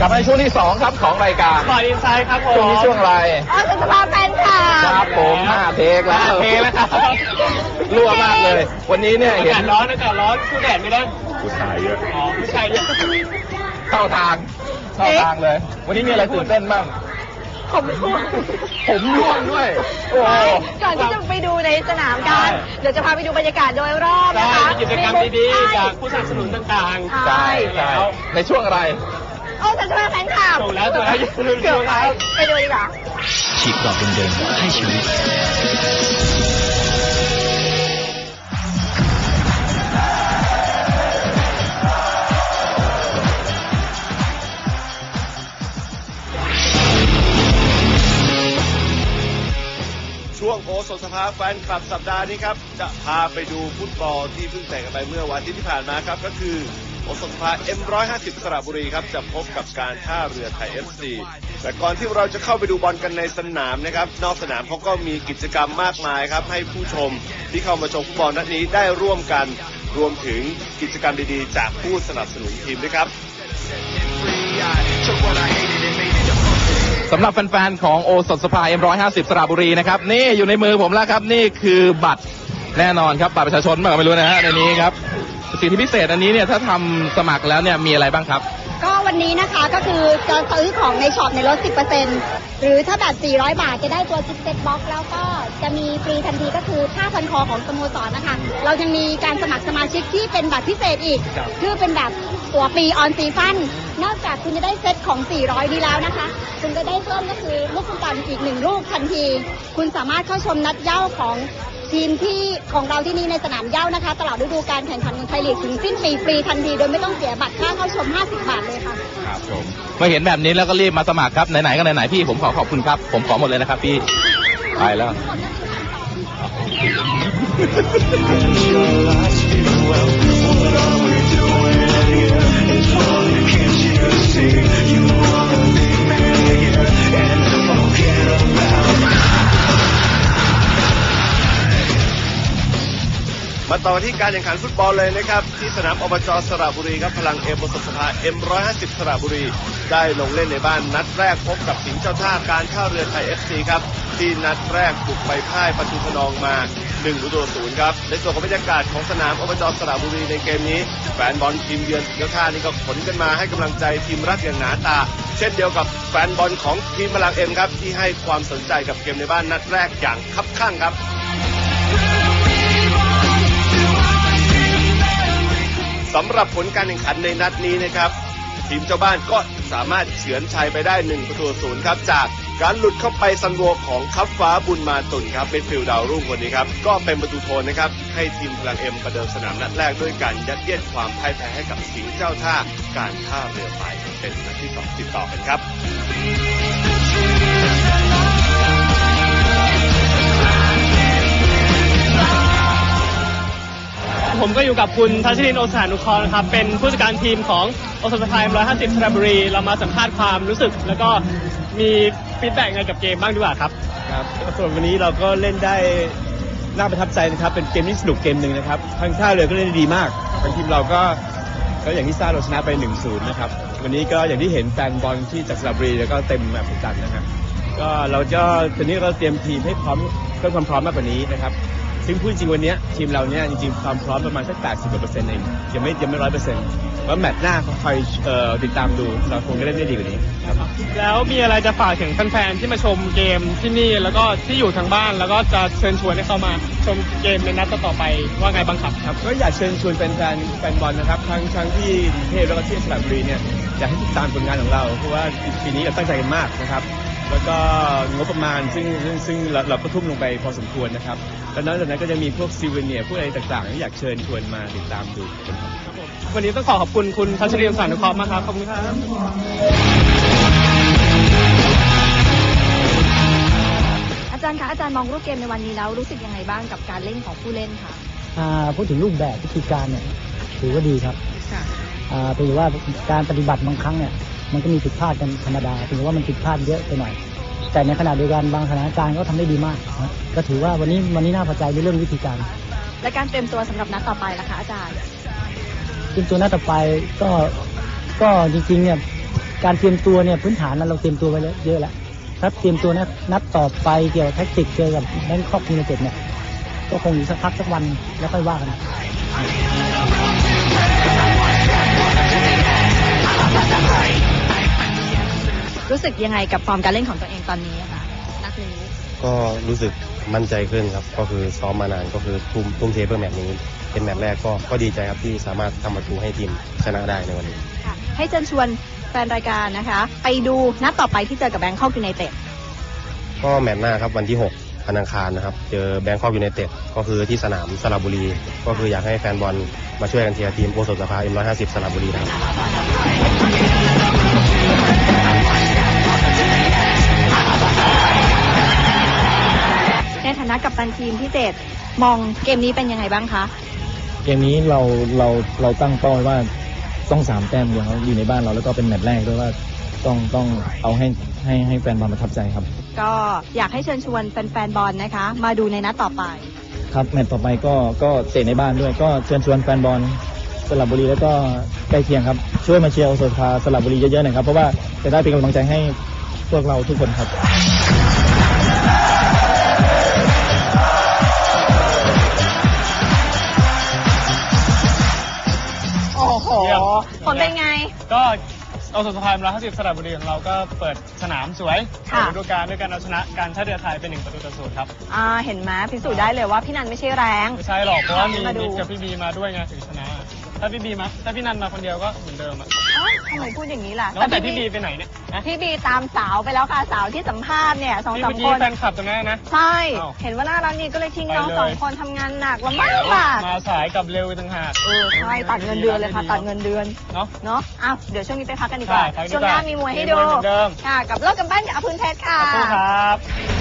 กลับมาในช่วงที่สองครับของรายการบอดอินไซด์ครับผมช่วงนี้ช่วงอะไรอ๋อเป็นสภาพแฟนค่ะครับผมห้าเทคแล้วห้าเทคแล้วครับรั่วมากเลย วันนี้เนี่ยอาเห็นกาศร้อนอากาศร้อนสู้แดดไม่ได้ผู้ชายเยอะอ๋อผู้ชายเยอะเข้าทางเข้าทางเลย วันนี้มีอะไรตื่นเต้นบ้างผมร่วงผมร่วงด้วย โอ้โหก่อนที่จะไปดูในสนามกัน เดี๋ยวจะพาไปดูบรรยากาศโดยรอบใช่นะคะมีกิจกรรมดีๆ จากผู้สนับสนุนต่างๆ ใช่ใช่ในช่วงอะไร โอ้ฉันจะมาแฟนคลับถูกแล้วถูกแล้วอย่าลืมดูเกือบไปครับไปดูดีกว่าฉีกกรอบเดิมๆให้ชีวิตช่วงโอสถสภาแฟนคลับสัปดาห์นี้ครับ จะพาไปดูฟุตบอลที่เพิ่งแต่งกันไปเมื่อวันอาทิตย์ที่ผ่านมาครับก็คือ โอสถสภา M150 สระบุรีครับจะพบกับการท่าเรือไทย FC แต่ก่อนที่เราจะเข้าไปดูบอลกันในสนามนะครับ นอกสนามเขาก็มีกิจกรรมมากมายครับ ให้ผู้ชมที่เข้ามาชมฟุตบอลนัดนี้ได้ร่วมกันรวมถึงกิจกรรมดีๆ จากผู้สนับสนุนทีมด้วยครับสำหรับแฟนๆของโอสถสภา M150 สระบุรีนะครับ นี่อยู่ในมือผมแล้วครับ นี่คือบัตรแน่นอนครับบัตรประชาชนบ้าไม่รู้นะฮะในนี้ครับ สิทธิพิเศษอันนี้เนี่ยถ้าทำสมัครแล้วเนี่ยมีอะไรบ้างครับ ก็วันนี้นะคะก็คือจะซื้อของในช็อปในลด 10%หรือถ้าแบบ400 บาทจะได้ตัวซิปเซ็ตบ็อกแล้วก็จะมีฟรีทันทีก็คือค่าพันคอของสโมสรนะคะ เรายังมีการสมัครสมาชิกที่เป็นบัตรพิเศษอีก ครับ คือเป็นแบบตัวฟรีออนซีซั่นนอกจากคุณจะได้เซตของ 400 นี้แล้วนะคะ คุณจะได้เพิ่มก็คือลูกฟุตบอลอีกหนึ่งลูกทันที คุณสามารถเข้าชมนัดเย้าของ ทีมที่ของเราที่นี่ในสนามเย้านะคะ ตลอดฤดูการแข่งขันของไทยลีกถึงสิ้นปีฟรีทันทีโดยไม่ต้องเสียบัตรค่าเข้าชม 50 บาทเลยค่ะ ครับผมเมื่อเห็นแบบนี้แล้วก็รีบมาสมัครครับ ไหนๆก็ไหนๆพี่ผมขอขอบคุณครับ ผมขอหมดเลยนะครับพี่ ไปแล้วมา ต่อที่การแข่งขันฟุตบอลเลยนะครับที่สนามอบจสระบุรีครับพลังเอ็มบสภา M150 สระบุรี ได้ลงเล่นในบ้านนัดแรกพบกับสิงห์เจ้าท่าการท่าเรือไทย FC ครับที่นัดแรกบุกไปพ่ายประตูขนองมา1ประตูต่อศูนย์ครับในส่วนของบรรยากาศของสนามอบจสระบุรีในเกมนี้แฟนบอลทีมเยือนสิงห์เจ้าท่านี่ก็ขนกันมาให้กำลังใจทีมรักอย่างหนาตา เช่นเดียวกับแฟนบอลของทีมพลังเอ็มครับที่ให้ความสนใจกับเกมในบ้านนัดแรกอย่างคับข้างครับ สำหรับผลการแข่งขันในนัดนี้นะครับ ทีมเจ้าบ้านก็สามารถเฉือนชัยไปได้1ประตูศูนย์ครับ จากการหลุดเข้าไปซันโวของคับฟ้าบุญมาตุนครับเป็นฟิลดาวรุ่งคนนี้ครับ ก็เป็นประตูโทนนะครับ ให้ทีมพลังเอ็มประเดิมสนามนัดแรกด้วยการยัดเยียดความพ่ายแพ้ให้กับสิงห์เจ้าท่าการท่าเรือไปเป็นนัดที่สองติดต่อกันครับ ก็อยู่กับคุณทัชรินโอสถานุคอนะครับ เป็นผู้จัดการทีมของโอสถสภา150สระบุรี เรามาสัมภาษณ์ความรู้สึก แล้วก็มีฟีดแบ็กไงกับเกมบ้างดีกว่าครับครับส่วนวันนี้เราก็เล่นได้น่าประทับใจนะครับ เป็นเกมที่สนุกเกมหนึ่งนะครับทางท่าเรือก็เล่นได้ดีมากทางทีมเราก็ก็อย่างที่ทราบเราชนะไป 1-0 นะครับ วันนี้ก็อย่างที่เห็นแฟนบอลที่จากสระบุรีแล้วก็เต็มแบบจัดนะครับ ก็เราก็ตอนนี้เราเตรียมทีมให้พร้อมเพิ่มความพร้อมมากกว่านี้นะครับ ซึ่งพูดจริงวันเนี้ยทีมเราเนี่ยจริงๆความพร้อมประมาณสัก 80กว่าเปอร์เซ็นต์เองยังไม่ยังไม่ร้อยเปอร์เซ็นต์ว่าแมตช์หน้าเขาคอยเอ่อติดตามดูเราคงจะเล่นได้ดีกว่านี้ครับแล้วมีอะไรจะฝากถึงแฟนๆที่มาชมเกมที่นี่แล้วก็ที่อยู่ทางบ้าน แล้วก็จะเชิญชวนให้เข้ามาชมเกมในนัดต่อๆไปว่าไงบ้างครับ ครับก็อยากเชิญชวนแฟนๆแฟนบอลนะครับทั้งทั้งที่กรุงเทพแล้วก็ที่สระบุรีเนี่ยอยากให้ติดตามผลงานของเราเพราะว่าปีนี้เราตั้งใจกันมากนะครับแล้วก็งบประมาณซึ่งซึ่งซึ่งเราเราก็ทุ่มลงไปพอสมควรนะครับ แล้วนอกจากนั้นก็จะมีพวกซีเวเนียพวกอะไรต่างๆที่อยากเชิญชวนมาติดตามดูกันครับ วันนี้ต้องขอขอบคุณคุณทัชรินทร์โอสถานุเคราะห์มากครับ ขอบคุณครับอาจารย์คะอาจารย์มองรูปเกมในวันนี้แล้วรู้สึกยังไงบ้างกับการเล่นของผู้เล่นคะอ่าพูดถึงรูปแบบวิธีการเนี่ยถือว่าดีครับอ่าถือว่าการปฏิบัติบางครั้งเนี่ยมันก็มีผิดพลาดกันธรรมดาถือว่ามันผิดพลาดเยอะไปหน่อย แต่ในขณะเดียวกันบางสถานการณ์ก็ทำได้ดีมากนะก็ถือว่าวันนี้วันนี้น่าพอใจในเรื่องวิธีการ และการเตรียมตัวสำหรับนัดต่อไปล่ะคะอาจารย์ซึ่งตัวหน้าต่อไปก็ก็จริงๆเนี่ยการเตรียมตัวเนี่ยพื้นฐานนั้นเราเตรียมตัวไว้แล้วเยอะแล้วถ้าเตรียมตัวนะนัดต่อไปเกี่ยวกับแท็กติกเจอกับแบงคอกยูไนเต็ดเนี่ยก็คงอีกสักพักสักวันแล้วค่อยว่ากัน รู้สึกยังไงกับฟอร์มการเล่นของตัวเองตอนนี้อะคะนัดนี้ก็รู้สึกมั่นใจขึ้นครับ ก็คือซ้อมมานานก็คือทุ่มทุ่มเทเพื่อแมตช์นี้ เป็นแมตช์แรกก็ก็ดีใจครับที่สามารถทำประตูให้ทีมชนะได้ในวันนี้ค่ะให้เชิญชวนแฟนรายการนะคะ ไปดูนัดต่อไปที่เจอกับแบงคอกยูไนเต็ดก็แมตช์หน้าครับวันที่ 6 วันอังคารนะครับ เจอแบงคอกยูไนเต็ดก็คือที่สนามสระบุรี ก็คืออยากให้แฟนบอลมาช่วยกันเชียร์ทีมโอสถสภา M150 สระบุรีนะครับ กัปตันทีมพี่เจตมองเกมนี้เป็นยังไงบ้างคะ เกมนี้เราเราเราตั้งเป้าไว้ว่าต้องสามแต้มอย่างเขาอยู่ในบ้านเราแล้วก็เป็นแมตช์แรกด้วยว่าต้องต้องเอาให้ให้ให้แฟนบอลประทับใจครับ ก็อยากให้เชิญชวนแฟนๆบอลนะคะ มาดูในนัดต่อไป ครับแมตช์ต่อไปก็ก็เตะในบ้านด้วย ก็เชิญชวนแฟนบอลสระบุรีแล้วก็ใกล้เคียงครับ ช่วยมาเชียร์โอโซฟาสระบุรีเยอะๆหน่อยครับเพราะว่าจะได้เป็นกำลังใจให้พวกเราทุกคนครับ ผลเป็นไง ก็เอาสุดท้ายมา50สระบุรีของเราก็เปิดสนามสวยค่ะ เปิดฤดูกาลด้วยการเอาชนะการท่าเรือไทยเป็นหนึ่งประตูต่อศูนย์ครับ อ่าเห็นไหมพิสูจน์ได้เลยว่าพี่นันไม่ใช่แรง ไม่ใช่หรอกเพราะว่ามีมาดูนิดกับพี่บีมาด้วยไงถึงชนะ ถ้าพี่บีมาถ้าพี่นันมาคนเดียวก็เหมือนเดิมอะเอ้าทำไมพูดอย่างนี้ล่ะแล้วแต่พี่บีไปไหนเนี่ยนะพี่บีตามสาวไปแล้วค่ะสาวที่สัมภาษณ์เนี่ยสองพี่สามเมื่อคกี้น แฟนคลับตรงนั้นนะ ใช่ อ้าวเห็นว่าน่ารักดีก็เลยทิ้งไปน้องเลย สองคนทำงานหนักแล้วมากมากมาสายกลับเร็วไปต่างหากเออใช่ตัดเงินเดือนเลยค่ะ ตัดเงินเดือน เนาะ เนาะอ้าวเดี๋ยวช่วงนี้ไปพักกันดีกว่า ใช่พักดีกว่าช่วงหน้ามีมวยให้ดูมีมวยเหมือนเดิม ค่ะกับโลกกำปั้นกับอภุนเพชรค่ะขอบคุณครับ